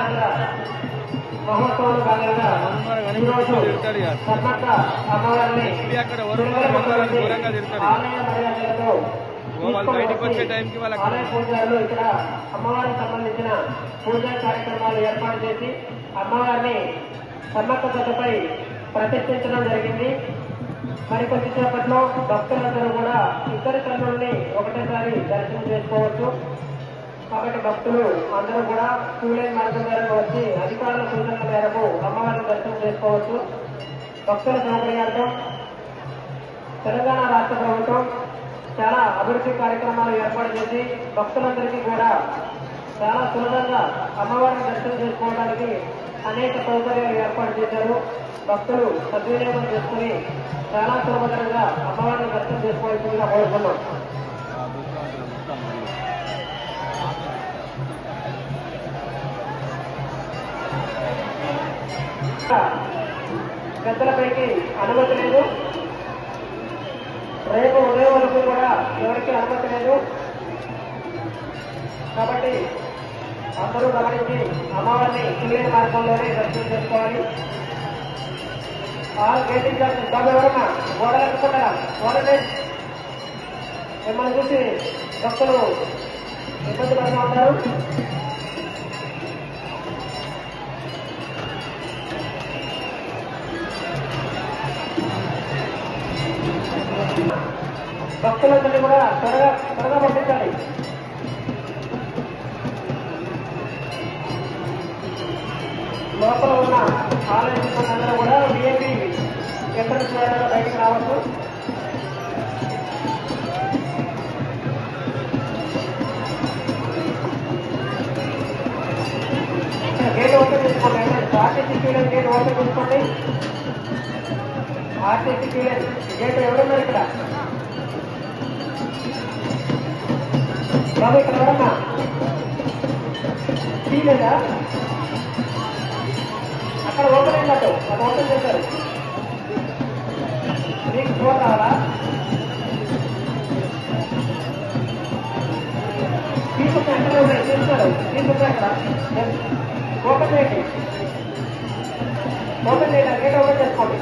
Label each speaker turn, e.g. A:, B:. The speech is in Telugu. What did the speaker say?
A: జాతర మహోత్సవంలో భాగంగా ఈరోజు సమ్మక్క అమ్మవారిని
B: అక్కడ వరుణ్ బంగారాన్ని ఘోరంగా తిడతాడు.
A: ఆలయ మర్యాదలతో
B: వాళ్ళు బయటికి వచ్చే టైంకి వాళ్ళకి
A: ఆలయ పూజారులు ఇక్కడ అమ్మవారికి సంబంధించిన పూజా కార్యక్రమాలు ఏర్పాటు చేసి అమ్మవారిని సమ్మక్క గతపై ప్రతిష్ఠించడం జరిగింది మరి కొద్దిసేపట్లో భక్తులందరూ కూడా ఇద్దరు కన్నుల్ని ఒకటేసారి దర్శనం చేసుకోవచ్చు కాబట్టి భక్తులు అందరూ కూడా క్యూలైన్ మార్గం మేరకు వచ్చి అధికారుల సూచనల మేరకు అమ్మవారిని దర్శనం చేసుకోవచ్చు. భక్తుల సౌకర్యార్థం తెలంగాణ రాష్ట్ర ప్రభుత్వం చాలా అభివృద్ధి కార్యక్రమాలు ఏర్పాటు చేసి భక్తులందరికీ కూడా చాలా సులభంగా అమ్మవారిని దర్శనం చేసుకోవడానికి అనేక సౌకర్యాలు ఏర్పాటు చేశారు. భక్తులు సద్వినియోగం చేసుకుని చాలా సులభంగా అమ్మవారిని దర్శనం చేసుకోవాల్సిందిగా కోరుకున్నాం గద్దలపైకి అనుమతి లేదు. రేపు ఉదయం వరకు కూడా ఎవరికి అనుమతి లేదు. కాబట్టి అందరూ గమనించి అమ్మవారిని క్లియర్ మార్గంలోనే దర్శనం చేసుకోవాలి. ఆరు గేటింగ్ బాబు ఎవరన్నా గోడలు ఎక్కుకుంటారా గోడలే మిమ్మల్ని చూసి భక్తులు ఇబ్బంది పడుతూ ఉంటారు భక్తులందరినీ కూడా త్వరగా త్వరగా పంపించాలి లోపల బయట గేట్ ఓపెన్ ఆర్టీసీ గేట్ ఎవరున్నారు ఇక్కడ? బాబు ఇక్కడ ఎవరన్నా? టీ లేదా? అక్కడ ఓపెన్ అయినట్టు అక్కడ ఓపెన్ చేశారు. మీకు ఫోన్ రావాలా తీసుకుంటే ఎక్కడ ఉన్నాయి తీస్తారు తీసుకుంటే అక్కడ ఓపెన్ చేయండి. ఓపెన్ చేయండి గేట్ ఓపెన్ చేసుకోండి